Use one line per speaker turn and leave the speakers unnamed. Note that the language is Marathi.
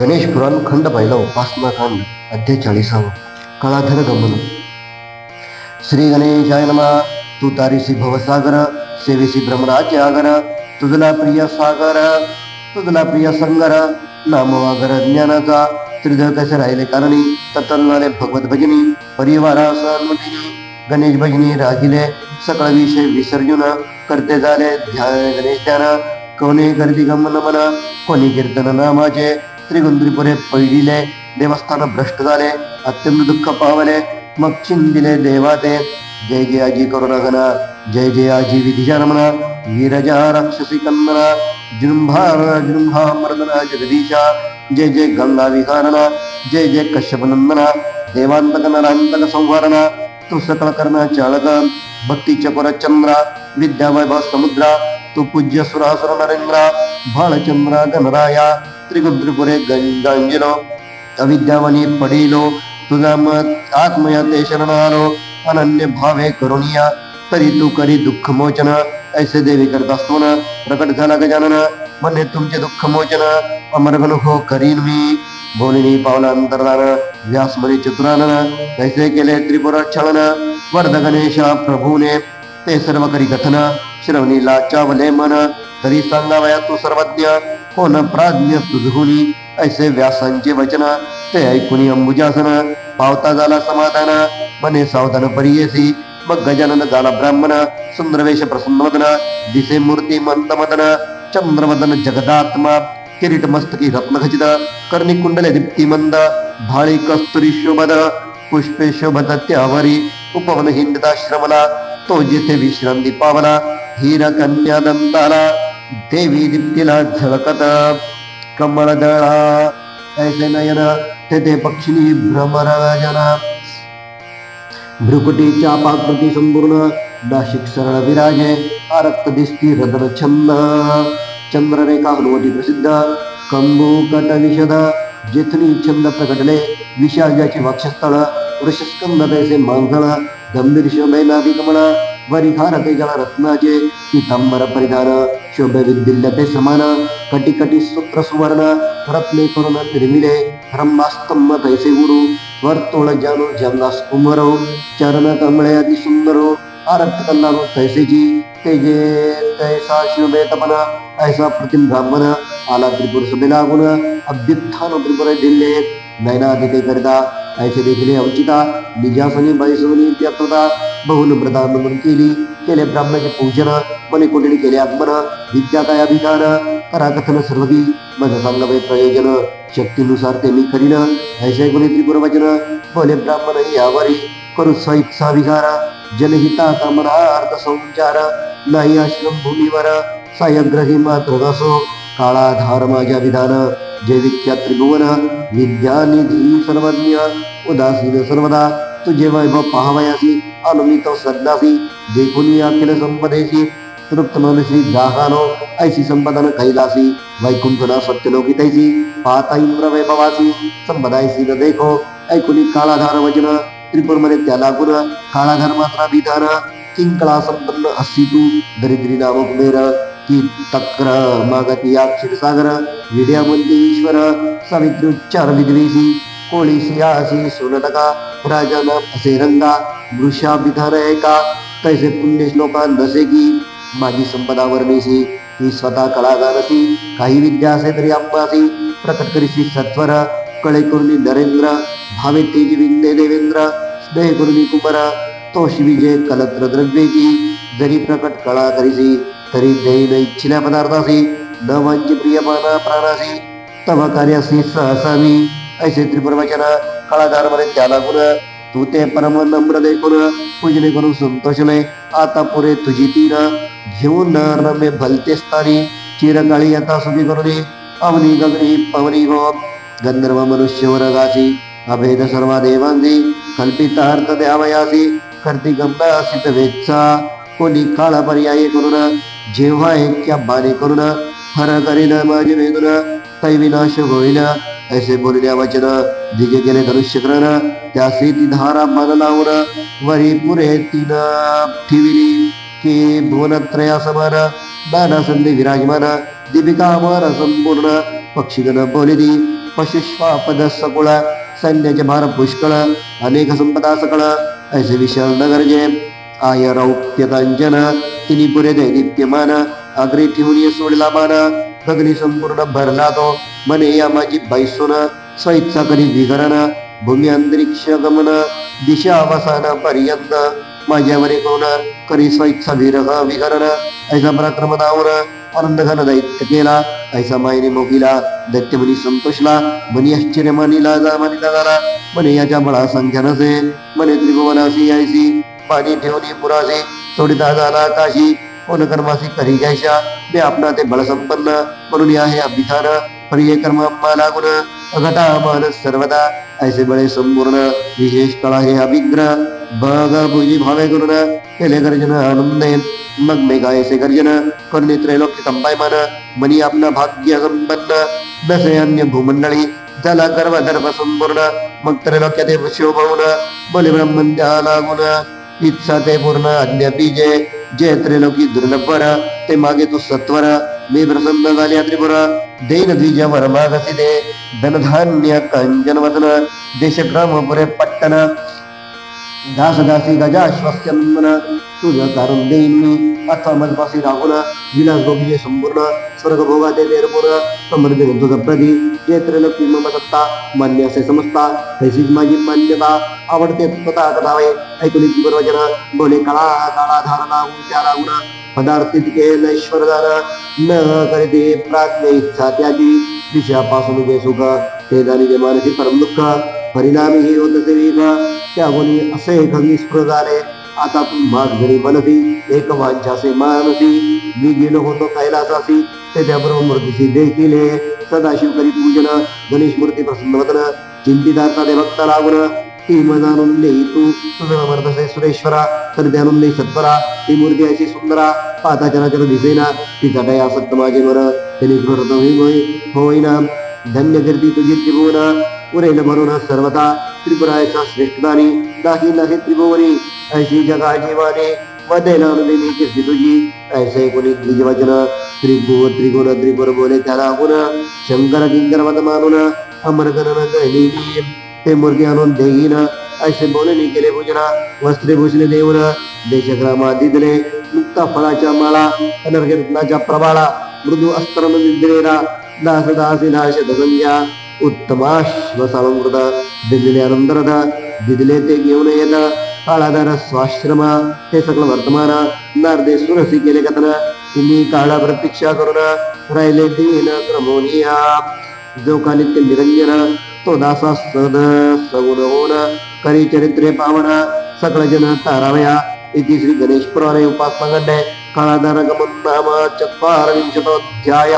गणेश पुराण खंड पहिला उपासना कांड अध्याय चाळीसावं कळाधर गमन. श्री गणेशाय नमा. तू तारीसी भवसागर सेवेसी ब्रह्मराज्य आगर तुझला प्रिय सागर तुझला प्रिय संगर नामवागर ज्ञानाचा त्रिधळ कसे राहिले कारणी तत्नाले भगवत भजनी परिवारासन्मतीने गणेश भजनी राहिले सकळ विषय विसर्जन करते झाले ध्यान गणेश ध्यान कोणी गर्दी गमन मना कोणी कीर्तन नामाचे त्रिगुंद्रीपुरे पैडिले देवस्थान भ्रष्ट झाले अत्यंत दुःख पावले मग चिंदिले देवाते जय जय आजी करुणागना जय जय आजी विधिजा रमणा वीरजा राक्षसी कंदना जृंभार जृंभा मर्दना जगदीशा जय जय गंगा विहारणा जय जय कश्यप नंदना देवांतक नरांतक संहारणा तू सकळ करणा चाळक भक्ती चकोर चंद्रा विद्यावैभव समुद्रा तू पूज्य सुरासुर नरेंद्रा भालचंद्रा गणराया त्रिगुप्तपुरे गंजिलो अविद्यावनी पडिलो तुझा मत आत्मया ते शरणालो अनन्य भावे करुणिया तरी तू करी दुःख मोचन ऐसे देवी करत असतो ना प्रकट झाला गजानन म्हणे तुमचे दुःख मोचन अमरगण हो करीन मी. बोलिनी पावला अंतरदान व्यास म्हणे चतुरानन ऐसे केले त्रिपुरा छळन वर्ध गणेशा प्रभूने ते सर्व करी कथन श्रवणीला चावले मन तरी सांगावया तू सर्वज्ञ हो कोण प्राज्ञ तुझहुनी ऐसे व्यासांचे वचन ते ऐकुनी अंबुजासन पावता झाला समाधान मने सावधान परियसी मग गजानन झाला ब्राह्मण सुंदरवेश प्रसन्नवदन दिसे मूर्ती मंतमदन चंद्रवदन जगदात्मा किरीट मस्तकी रत्नखचित कर्णी कुंडले दीप्तिमंद भाळी कस्तुरी शोभद पुष्पे शोभत त्यावरी उपवन हिंदिताश्रमला तो जिथे विश्रांती पावला हीर कन्या दंताला देवी दीप्तीला झळकत कमळ दळा ऐसे नयन तेथे पक्षिणी भ्रमरजना. भ्रुकुटीच्या पाकृती संपूर्ण नाशिक सरळ विराजे आरक्त दिसती रदन छंद. चंद्ररेखा हनुवटी प्रसिद्ध कंबू कट विशद. जेथनी छंद प्रकटले विशाजाची वक्षस्थळ वृषस्कंद तैसे मांजळ गंभीर शोभेनाभी कमळ वरी रत्नाचे पितांबर परिधान शोभे विद्युल्यते समान कटी कटी सूत्र सुवर्ण रत्ने करून निर्मिले ब्रह्मास्तंभ तैसे गुरु वर्तुळ जाणू जंगास कुमरो चरण कमळे अति सुंदरो आरक्त कल्लानो तैसेची तेजे तैसा शोभे तपना ऐसा प्रतिम ब्राह्मण आला त्रिपुर सभेला गुण अभ्युत्थान त्रिपुर दिल्ले नयनादिते करता ऐसे देखिले अवचिता निजासनी बैसवनी त्यक्तता बहुन प्रधान केली. केले ब्राह्मणाचे पूजन मने कोणी केले आत्मन विद्याताय अभिधान करा कथन सर्वगी मज सांगवे प्रयोजन शक्तीनुसार ते मी करीन. ऐसे गुणे त्रिपुरवचन बोले ब्राह्मण यावरी करू स्वइच्छा विहार जनहिता कामना अर्थ संचार नाही आश्रम भूमीवर सायग्रही मात्र नसो काळाधार माझ्या विधान जय विख्यात त्रिभुवन विद्यानिधी सर्वज्ञ उदासीन सर्वदा तुझे वैभव पाहावयासी अनुमित सद्दासी देखून अखिल संपदेशी तृप्त मनसी दाहानो ऐसी संपदन कैलासी वैकुंठना सत्यलोकी तैसी पाहता इंद्र वैभवासी संपदायसी न देखो ऐकुनी काळाधार वचन त्रिपुरमध्ये त्याला गुण काळाधार मात्रा विधान किंकळा संपन्न असी तू दरिद्री नाम कुबेर की तक्र मागती या क्षीरसागर विड्यामंती ईश्वर सावित्री उच्चार विद्वेसी कोळी सियासी सोनटका राजा नाम असे रंगा वृषा विधान एका तैसे पुण्य श्लोका नसे की माझी संपदा वर्णेसी ही स्वतः कलागानसी काही विद्या असे तरी अंबासी प्रकट करीसी सत्वर कळे कुर्णी नरेंद्र भावे तेजी विंदे देवेंद्र स्नेह कुर्णी कुमार तोष विजय कलत्र द्रव्येची जरी प्रकट कळा करीसी तरी देईन इच्छिल्या पदार्थासी न वांची प्रियमाना प्राणासी। तव कार्यासी सहसामी ऐसे त्रिपुरवचन वचनमध्ये त्याला गुण। तू ते परम नम्र देखून पूजने करून संतोषले। आता पुरे तुझी तीन। घेऊन रमे भलते स्थानी। चिरकाळी आता सुखी करून। अवनी गगनी पवनी हो गंधर्व मनुष्य वर्गासी अभेद सर्व देवांसी। कल्पितार्थ द्यावयासी करती गंगासित वेच्छा कोणी काळा पर्याय करून जेव्हा ऐक्या बाणे करून फर करीन माझे वेदन तै विनाश होईल ऐसे बोलल्या वचन. दिगे गेले धनुष्यकरण त्या ती धारा मन लावून वरी पुरे तीन ठेविली. की भुवनत्रया समान नाना संधी विराजमान दीपिका अमर संपूर्ण पक्षीगण बोलिदी पशुश्वापद सकुळ सैन्याचे भार पुष्कळ अनेक संपदा सकळ ऐसे विशाल नगरजे आय रौप्यतांजन तिनी पुरे दैदिप्यमान आग्रे ठेवून ये सोडला बाण अग्नी संपूर्ण भरला तो मने या माझी बैसून स्वइच्छा करी विघरण भूमी अंतरिक्ष गमन. दिशा अवसान पर्यंत माझ्यावर कोण करी स्वइच्छा विरह विघरण. ऐसा पराक्रम दावर आनंद घन दैत्य केला. ऐसा मायने मोगिला दैत्य मुनी संतोषला. मनी आश्चर्य मानिला जा मानिला झाला म्हणे याच्या बळा संख्या नसे म्हणे त्रिभुवनासी ऐसी. पाणी ठेवणी पुरासे. थोडी झाला काही कोण कर्मासी करी घ्यायच्या? मी आपणा ते बळ संपन्न म्हणून आहे अभिधान. प्रिय कर्म लागून अघटा मान सर्वदा. ऐसे बळे संपूर्ण विशेष कळा हे अभिग्र भग भुजी भावे करून केले गर्जन आनंदे. मग मे गायसे गर्जन करणे त्रैलोक्य कंपायमान मनी आपला भाग्य संपन्न. नसे अन्य भूमंडळी. झाला गर्व धर्म संपूर्ण. मग त्रैलोक्य ते शोभवून. बले ब्रह्मन त्या लागून. इच्छा ते पूर्ण अन्य बीजे जे त्रिलोकी दुर्लभर ते मागे तू सत्वर मी प्रसन्न झाले त्रिपुर देन द्विज वर मागसी दे धनधान्य कंजन वदन देशग्राम पुरे पट्टन दास दासी गजाश्वस्यंदन तुझं कारण देईन मी अथवा मजपासी राहून विलास भोगीचे संपूर्ण स्वर्ग भोगाचे निर्पूर्ण समृद्धी तुझं प्रदी जे त्रैलोकी मम सत्ता मान्य असे समजता तशीच माझी मान्यता आवडते स्वतः कथावे ऐकून इतकी वचन बोले काळा काळा धारणा त्या लागून पदार्थ तितके नैश्वर न करीते प्राज्ञ इच्छा त्याची विषयापासून जे सुख ते जाणीचे मानसी परम दुःख परिणामी हे होत ते वेग त्या गुणी असे खगी स्फुर आले आता तू माग घरी बनती एक वांछासे मानसी मी गेलो होतो कैलासासी ते त्याबरोबर मूर्तीशी देखील सदाशिव करी पूजन गणेश मूर्ती प्रसन्न वदन चिंतितार्था ते भक्त लागून ती मज तू तुझा वर्धसे सुरेश्वरा. तर ते सत्वरा ती मूर्ती अशी सुंदरा. पाता चराचर दिसेना ती जटाय असत माझे वर त्यांनी होईना धन्य करती तुझी त्रिभुवन. उरेल म्हणून सर्वदा त्रिपुरायचा श्रेष्ठदानी दाही नाही त्रिभुवनी ऐशी जगाची जीवाने वदेल अनुदिनी कीर्ती तुझी. ऐसे कोणी द्विजवचन त्रिभुव त्रिगुण त्रिपुर बोले त्याला गुण. शंकर किंकर मत मानून अमर गणन ते मूर्ती आणून देईन. ऐसे बोलणी केले पूजना वस्त्रे भूषणे देऊन. देशग्रामा दिदले मुक्ता फळाच्या माळा अनर्गरत्नाच्या प्रबाळा मृदू अस्त्र दिलेला दास दासी नाशत संज्ञा उत्तमाश्व सालंकृत दिलेले आनंदरथ दिदले ते घेऊन येत काळाधार स्वाश्रम हे सगळं वर्तमान नारदे सुरसी केले कथन तिन्ही काळा प्रतीक्षा करून राहिले दीन क्रमोनिया जो कालित्य निरंजन तो दासा सद सगुण होऊन करी चरित्रे पावन सकळ जन तारावया इति श्री गणेश पुराणे उपासना गड्डे काळाधार गमन नाम चत्वारिंशतोध्याय